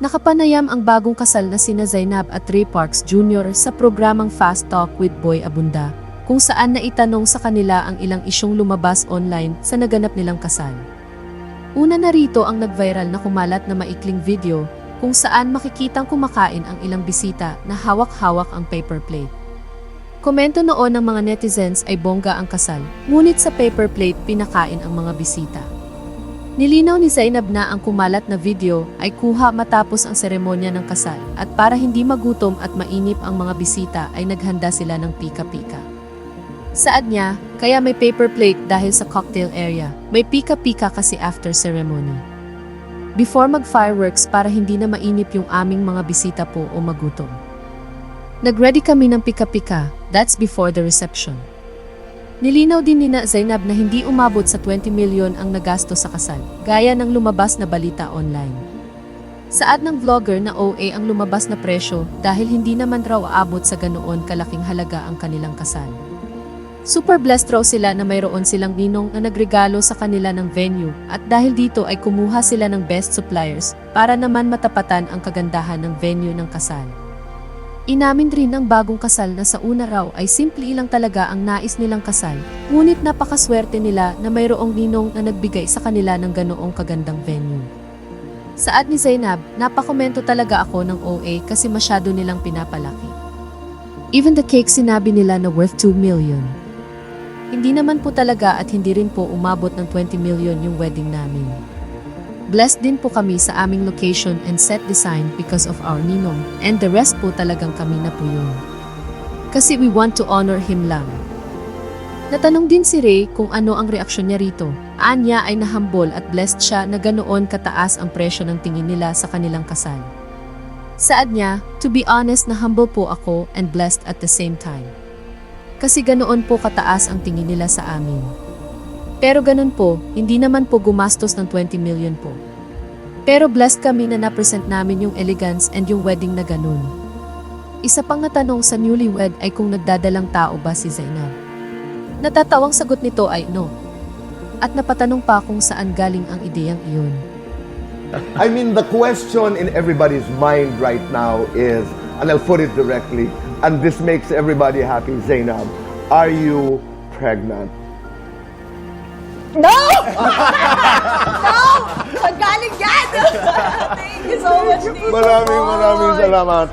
Nakapanayam ang bagong kasal na sina Zainab at Ray Parks Jr. sa programang Fast Talk with Boy Abunda, kung saan naitanong sa kanila ang ilang isyong lumabas online sa naganap nilang kasal. Una na rito ang nag-viral na kumalat na maikling video kung saan makikitang kumakain ang ilang bisita na hawak-hawak ang paper plate. Komento noon ng mga netizens ay bongga ang kasal, ngunit sa paper plate pinakain ang mga bisita. Nilinaw ni Zainab na ang kumalat na video ay kuha matapos ang seremonya ng kasal at para hindi magutom at mainip ang mga bisita ay naghanda sila ng pika-pika. Saad niya, kaya may paper plate dahil sa cocktail area, may pika-pika kasi after ceremony. Before mag-fireworks para hindi na mainip yung aming mga bisita po o magutom. Nag-ready kami ng pika-pika, that's before the reception. Nilinaw din nina Zainab na hindi umabot sa 20 milyon ang nagasto sa kasal, gaya ng lumabas na balita online. Saad ng vlogger na OA ang lumabas na presyo dahil hindi naman raw aabot sa ganoon kalaking halaga ang kanilang kasal. Super blessed raw sila na mayroon silang ninong na nagregalo sa kanila ng venue at dahil dito ay kumuha sila ng best suppliers para naman matapatan ang kagandahan ng venue ng kasal. Inamin rin ng bagong kasal na sa una raw ay simple lang talaga ang nais nilang kasal, ngunit napakaswerte nila na mayroong ninong na nagbigay sa kanila ng ganoong kagandang venue. Saad ni Zainab, napakomento talaga ako ng OA kasi masyado nilang pinapalaki. Even the cake sinabi nila na worth 2 million. Hindi naman po talaga at hindi rin po umabot ng 20 million yung wedding namin. Blessed din po kami sa aming location and set design because of our ninong and the rest po talagang kami na po yun. Kasi we want to honor him lang. Natanong din si Ray kung ano ang reaksyon niya rito. Anya ay nahambol at blessed siya na ganoon kataas ang presyo ng tingin nila sa kanilang kasal. Saad niya, to be honest na humble po ako and blessed at the same time. Kasi ganoon po kataas ang tingin nila sa amin. Pero ganun po, hindi naman po gumastos ng 20 million po. Pero blessed kami na na-present namin yung elegance and yung wedding na ganun. Isa pang natanong sa newlywed ay kung nagdadalang tao ba si Zainab. Natatawang sagot nito ay no. At napatanong pa kung saan galing ang ideyang iyon. I mean, the question in everybody's mind right now is, and I'll put it directly, and this makes everybody happy, Zainab, are you pregnant? No! no! Saan galing yan? Thank you so much, Nico. Maraming maraming salamat.